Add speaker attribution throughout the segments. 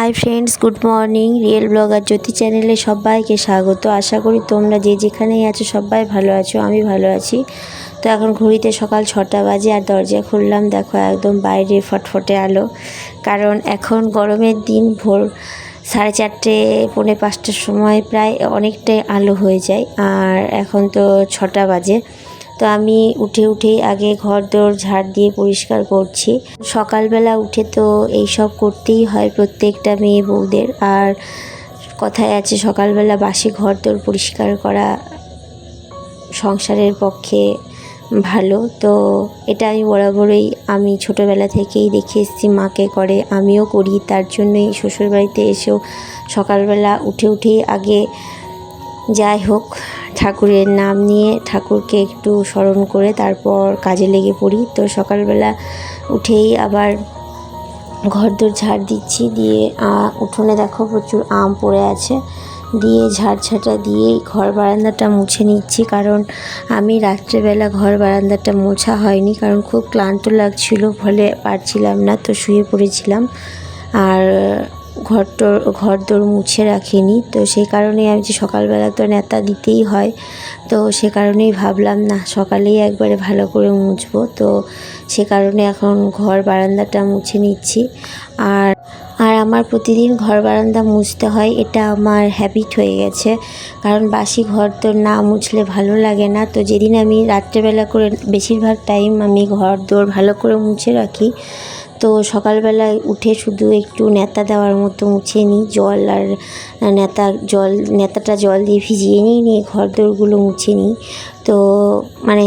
Speaker 1: Hi friends good morning real blogger Jyoti চ্যানেলে সবাইকে স্বাগত। আশা করি তোমরা যে যেখানেই আছো সবাই ভালো আছো, আমি ভালো আছি। তো এখন ঘড়িতে সকাল ছটা বাজে আর দরজা খুললাম, দেখো একদম বাইরে ফটফটে আলো। কারণ এখন গরমের দিন, ভোর সাড়ে চারটে, পৌনে পাঁচটার সময় প্রায় অনেকটাই আলো হয়ে যায়। আর এখন তো ছটা বাজে। তো আমি উঠে উঠেই আগে ঘর দোর ঝাড় দিয়ে পরিষ্কার করছি। সকালবেলা উঠে তো এই সব করতেই হয় প্রত্যেকটা মেয়ে বউদের। আর কথায় আছে, সকালবেলা বাসি ঘর দোর পরিষ্কার করা সংসারের পক্ষে ভালো। তো এটা আমি বরাবরই আমি ছোটোবেলা থেকেই দেখে এসেছি, মাকে করে, আমিও করি। তার জন্যই শ্বশুরবাড়িতে এসেও সকালবেলা উঠে উঠেই আগে যাই হোক ঠাকুরের নাম নিয়ে ঠাকুরকে একটু স্মরণ করে তারপর কাজে লেগে পড়ি। তো সকালবেলা উঠেই আবার ঘর দোর ঝাড় দিচ্ছি। দিয়ে উঠোনে দেখো প্রচুর আম পড়ে আছে। দিয়ে ঝাড় ঝাঁটা দিয়েই ঘর বারান্দাটা মুছে নিচ্ছি। কারণ আমি রাত্রেবেলা ঘর বারান্দাটা মোছা হয়নি। কারণ খুব ক্লান্ত লাগছিল ফলে পারছিলাম না, তো শুয়ে পড়েছিলাম। আর ঘর ঘর দোর মুছে রাখিনি। তো সেই কারণেই আমি যে সকালবেলা তো নেতা দিতেই হয়, তো সে কারণেই ভাবলাম, না, সকালেই একবারে ভালো করে মুছবো। তো সে কারণে এখন ঘর বারান্দাটা মুছে নিচ্ছি। আর আর আমার প্রতিদিন ঘর বারান্দা মুছতে হয়, এটা আমার হ্যাবিট হয়ে গেছে। কারণ বাসি ঘর তো না মুছলে ভালো লাগে না। তো যেদিন আমি রাত্রেবেলা করে, বেশিরভাগ টাইম আমি ঘর দোর ভালো করে মুছে রাখি। তো সকালবেলা উঠে শুধু একটু নেতা দেওয়ার মতো মুছে নিই, জল আর নেতা জল, নেতাটা জল দিয়ে ভিজিয়ে নিই, নিয়ে ঘর দোরগুলো মুছে নিই। তো মানে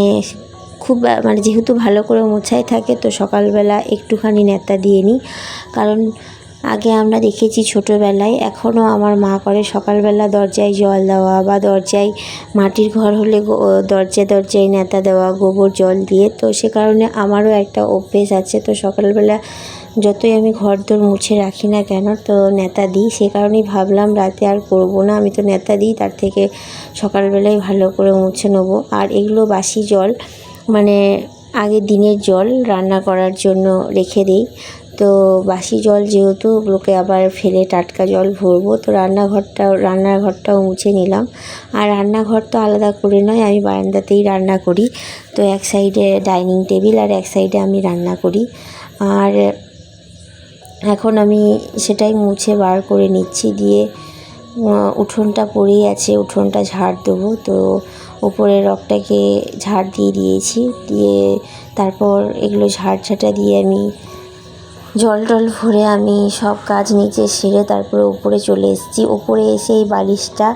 Speaker 1: খুব মানে যেহেতু ভালো করে মোছাই থাকে, তো সকালবেলা একটুখানি নেতা দিয়ে নিই। কারণ আগে আমরা দেখেছি ছোটোবেলায় এখনও আমার মা করে সকালবেলা দরজায় জল দেওয়া বা দরজায় মাটির ঘর হলে দরজায় দরজায় নেতা দেওয়া, গোবর জল দিয়ে। তো সে কারণে আমারও একটা অভ্যেস আছে। তো সকালবেলা যতই আমি ঘর দোর মুছে রাখি না কেন, তো নেতা দিই। সে কারণেই ভাবলাম রাতে আর করব না। আমি তো নেতা দিই, তার থেকে সকালবেলায় ভালো করে মুছে নেব। আর এগুলো বাসি জল মানে আগের দিনের জল রান্না করার জন্য রেখে দিই। তো বাসি জল যেহেতু ওগুলোকে আবার ফেলে টাটকা জল ভরবো, তো রান্নাঘরটাও রান্নাঘরটাও মুছে নিলাম। আর রান্নাঘর তো আলাদা করে নয়, আমি বারান্দাতেই রান্না করি। তো এক সাইডে ডাইনিং টেবিল আর এক সাইডে আমি রান্না করি। আর এখন আমি সেটাই মুছে বার করে নিচ্ছি, দিয়ে উঠোনটা পড়েই আছে, উঠোনটা ঝাড় দেবো। তো ওপরের রকটাকে ঝাড় দিয়ে দিয়েছি, দিয়ে তারপর এগুলো ঝাড় ঝাঁটা দিয়ে আমি জল টল ভরে আমি সব কাজ নিচে সেরে তারপরে উপরে চলে এসেছি। উপরে এসে এই বালিশটা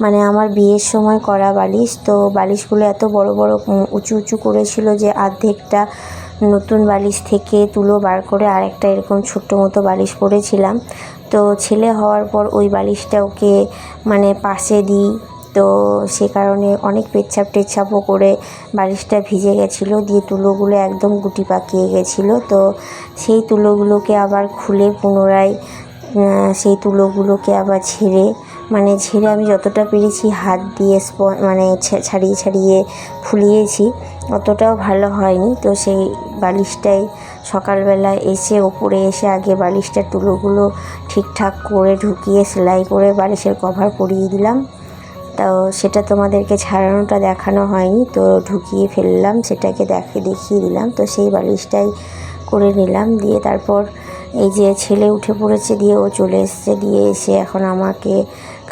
Speaker 1: মানে আমার বিয়ের সময় করা বালিশ, তো বালিশগুলো এত বড় বড় উঁচু উঁচু করেছিল যে অর্ধেকটা নতুন বালিশ থেকে তুলো বার করে আরেকটা এরকম ছোট্ট মতো বালিশ পরেছিলাম। তো ছেলে হওয়ার পর ওই বালিশটা ওকে মানে পাশে দিই। তো সে কারণে অনেক পেচ্ছাপ টেচ্ছাপও করে বালিশটা ভিজে গেছিল, দিয়ে তুলোগুলো একদম গুটি পাকিয়ে গেছিল। তো সেই তুলোগুলোকে আবার খুলে পুনরায় সেই তুলোগুলোকে আবার ঝেড়ে মানে ঝেড়ে আমি যতটা পেরেছি হাত দিয়ে মানে ছাড়িয়ে ছাড়িয়ে ফুলিয়েছি, অতটাও ভালো হয়নি। তো সেই বালিশটাই সকালবেলা এসে, ওপরে এসে আগে বালিশটার তুলোগুলো ঠিকঠাক করে ঢুকিয়ে সেলাই করে বালিশের কভার পরিয়ে দিলাম। তো সেটা তোমাদেরকে ছাড়ানোটা দেখানো হয়নি। তো ঢুকিয়ে ফেললাম, সেটাকে দেখে দেখিয়ে দিলাম। তো সেই বালিশটাই করে নিলাম, দিয়ে তারপর এই যে ছেলে উঠে পড়েছে, দিয়ে ও চলে এসছে, দিয়ে এসে এখন আমাকে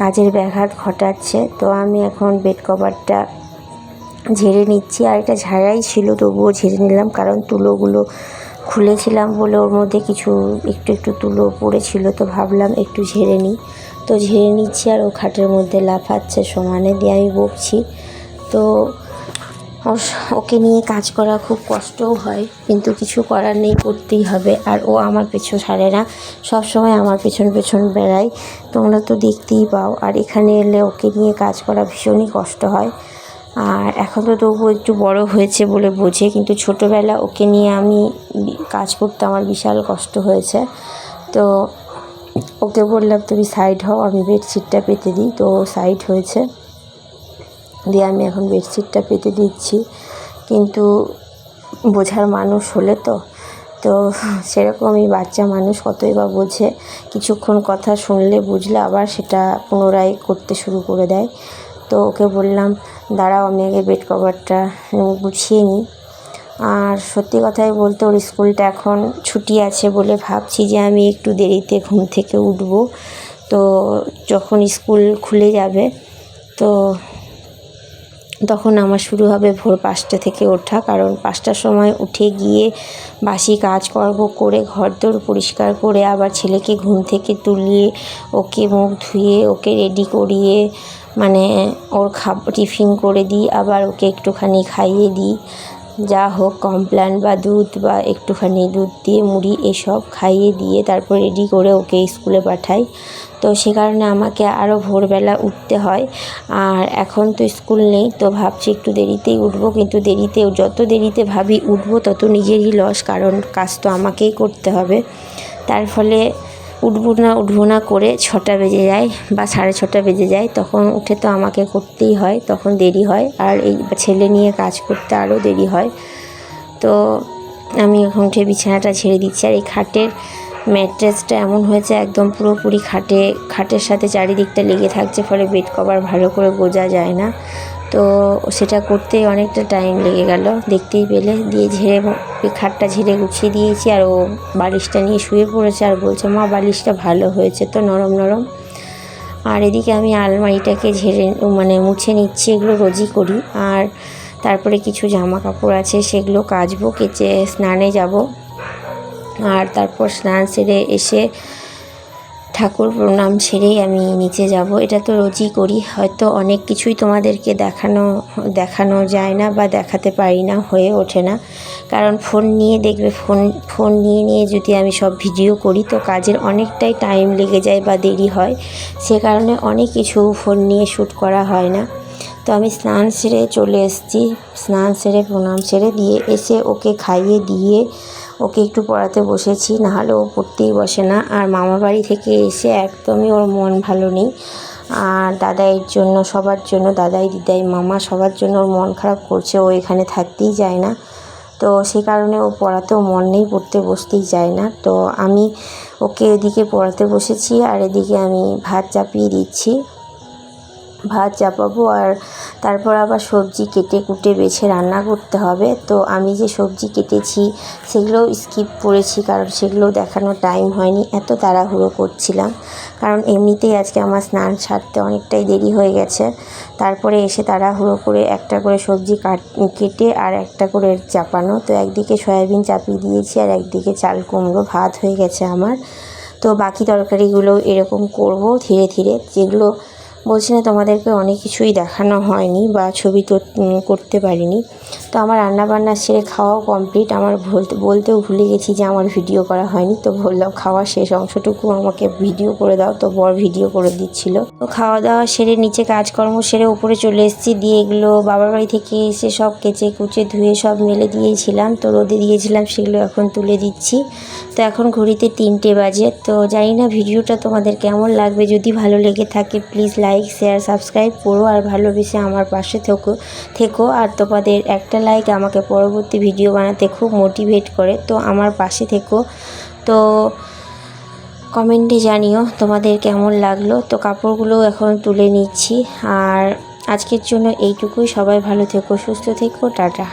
Speaker 1: কাজের ব্যাঘাত ঘটাচ্ছে। তো আমি এখন বেড কভারটা ঝেড়ে নিচ্ছি। আর এটা ঝাড়াই ছিল, তবুও ঝেড়ে নিলাম, কারণ তুলোগুলো খুলেছিলাম বলে ওর মধ্যে কিছু একটু একটু তুলো পড়েছিল। তো ভাবলাম একটু ঝেড়ে নিই। তো ঝেড়ে নিচ্ছি আর ও খাটের মধ্যে লাফাচ্ছে, সমানে দিয়ে আমি বকছি। তো ওকে নিয়ে কাজ করা খুব কষ্টও হয়, কিন্তু কিছু করার নেই, করতেই হবে। আর ও আমার পেছন ছাড়ে না সব সময় আমার পেছন পেছন বেড়ায়। তোমরা তো দেখতেই পাও, আর এখানে এলে ওকে নিয়ে কাজ করা ভীষণই কষ্ট হয়। আর এখন তো তবুও একটু বড় হয়েছে বলে বোঝে, কিন্তু ছোটোবেলা ওকে নিয়ে আমি কাজ করতে আমার বিশাল কষ্ট হয়েছে। তো ওকে বললাম, তুমি সাইড হও, আমি বেডশিটটা পেতে দিই। তো সাইড হয়েছে। দিয়ে আমি এখন বেডশিটটা পেতে দিচ্ছি। কিন্তু বোঝার মানুষ হলে তো তো সেরকমই বাচ্চা মানুষ কতই বা বোঝে। কিছুক্ষণ কথা শুনলে বুঝলে আবার সেটা পুনরায় করতে শুরু করে দেয়। তো ওকে বললাম, দাঁড়াও, আমি আগে বেড কভারটা গুছিয়ে নিই। আর সত্যি কথাই বলতে ওর স্কুলটা এখন ছুটি আছে বলে ভাবছি যে আমি একটু দেরিতে ঘুম থেকে উঠব। তো যখন স্কুল খুলে যাবে, তো তখন আমার শুরু হবে ভোর পাঁচটা থেকে ওঠা। কারণ পাঁচটার সময় উঠে গিয়ে বাসি কাজ করব করে ঘরদোর পরিষ্কার করে আবার ছেলেকে ঘুম থেকে তুলিয়ে ওকে মুখ ধুয়ে ওকে রেডি করিয়ে মানে ওর খাব টিফিন করে দিই, আবার ওকে একটুখানি খাইয়ে দিই। যা হোক কমপ্ল্যান বা দুধ বা একটুখানি দুধ দিয়ে মুড়ি এসব খাইয়ে দিয়ে তারপর রেডি করে ওকে স্কুলে পাঠাই। তো সে কারণে আমাকে আরও ভোরবেলা উঠতে হয়। আর এখন তো স্কুল নেই, তো ভাবছি একটু দেরিতেই উঠবো। কিন্তু দেরিতে, যত দেরিতে ভাবি উঠবো, তত নিজেরই লস কারণ কাজ তো আমাকেই করতে হবে। তার ফলে উঠবো না উঠবো না করে ছটা বেজে যায় বা সাড়ে ছটা বেজে যায়, তখন উঠে তো আমাকে করতেই হয়, তখন দেরি হয়। আর এই ছেলে নিয়ে কাজ করতে আরও দেরি হয়। তো আমি এখন উঠে বিছানাটা ছেড়ে দিচ্ছি। আর এই খাটের ম্যাট্রেসটা এমন হয়েছে, একদম পুরোপুরি খাটে, খাটের সাথে চারিদিকটা লেগে থাকছে, ফলে বেড কভার ভালো করে গোজা যায় না। তো সেটা করতে অনেকটা টাইম লেগে গেল। দেখতেই পেলে। দিয়ে ঝেড়ে খাটটা ঝেড়ে গুছিয়ে দিয়েছি আর ও বালিশটা নিয়ে শুয়ে পড়েছে আর বলছে, মা, বালিশটা ভালো হয়েছে তো, নরম নরম। আর এদিকে আমি আলমারিটাকে ঝেড়ে মানে মুছে নিচ্ছি, এগুলো রোজই করি। আর তারপরে কিছু জামা কাপড় আছে, সেগুলো কাচবো, কেচে স্নানে যাব। আর তারপর স্নান সেরে এসে ঠাকুর প্রণাম সেরেই আমি নিচে যাব। এটা তো রোজই করি। হয়তো অনেক কিছুই তোমাদেরকে দেখানো দেখানো যায় না বা দেখাতে পারি না, হয়ে ওঠে না। কারণ ফোন নিয়ে দেখবে, ফোন ফোন নিয়ে নিয়ে যদি আমি সব ভিডিও করি তো কাজের অনেকটাই টাইম লেগে যায় বা দেরি হয়। সে কারণে অনেক কিছু ফোন নিয়ে শ্যুট করা হয় না। তো আমি স্নান সেরে চলে এসেছি। স্নান সেরে প্রণাম সেরে দিয়ে এসে ওকে খাইয়ে দিয়ে ওকে একটু পড়াতে বসেছি, নাহলে ও পড়তেই বসে না। আর মামা বাড়ি থেকে এসে একদমই ওর মন ভালো নেই। আর দাদাইয়ের জন্য, সবার জন্য, দাদাই, দিদাই, মামা, সবার জন্য ওর মন খারাপ করছে, ও এখানে থাকতেই যায় না। তো সেই কারণে ও পড়াতেও মন নেই, পড়তে বসতেই যায় না। তো আমি ওকে এদিকে পড়াতে বসেছি, আর এদিকে আমি ভাত চাপিয়ে দিচ্ছি। ভাত চাপাবো আর তারপর আবার সবজি কেটে কুটে বেছে রান্না করতে হবে। তো আমি যে সবজি কেটেছি, সেগুলোও স্কিপ করেছি কারণ সেগুলো দেখানোর টাইম হয়নি। এত তাড়াহুড়ো করছিলাম। কারণ এমনিতেই আজকে আমার স্নান সারতে অনেকটাই দেরি হয়ে গেছে। তারপরে এসে তাড়াহুড়ো করে একটা করে সবজি কাট, কেটে আর একটা করে চাপানো। তো একদিকে সয়াবিন চাপিয়ে দিয়েছি আর একদিকে চাল কুমড়ো ভাত হয়ে গেছে আমার। তো বাকি তরকারিগুলো এরকম করব ধীরে ধীরে। যেগুলো বলছি না তোমাদেরকে অনেক কিছুই দেখানো হয়নি বা ছবি করতে পারিনি। তো আমার রান্নাবান্না সেরে খাওয়াও কমপ্লিট আমার বলতে বলতেও ভুলে গেছি যে আমার ভিডিও করা হয়নি। তো বললাম খাওয়া শেষ, অংশটুকু আমাকে ভিডিও করে দাও। তো বর ভিডিও করে দিচ্ছিল। তো খাওয়া দাওয়া সেরে নিচে কাজকর্ম সেরে উপরে চলে এসেছি। দিয়ে এগুলো বাবার বাড়ি থেকে এসে সব কেচে কুচে ধুয়ে সব মেলে দিয়েছিলাম। তো রোদে দিয়েছিলাম সেগুলো এখন তুলে দিচ্ছি। তো এখন ঘড়িতে তিনটে বাজে। তো জানি না ভিডিওটা তোমাদের কেমন লাগবে। যদি ভালো লেগে থাকে প্লিজ লাইক শেয়ার সাবস্ক্রাইব করো। আর ভালোবেসে আমার পাশে থেকো থেকো। আর তোমাদের একটা লাইক আমাকে পরবর্তী ভিডিও বানাতে খুব মোটিভেট করে। তো আমার পাশে থেকো। তো কমেন্টে জানিও তোমাদের কেমন লাগল। তো কাপড়গুলো এখন তুলে নিচ্ছি। আর আজকের জন্য এইটুকুই। সবাই ভালো থেকো, সুস্থ থেকো, টাটা।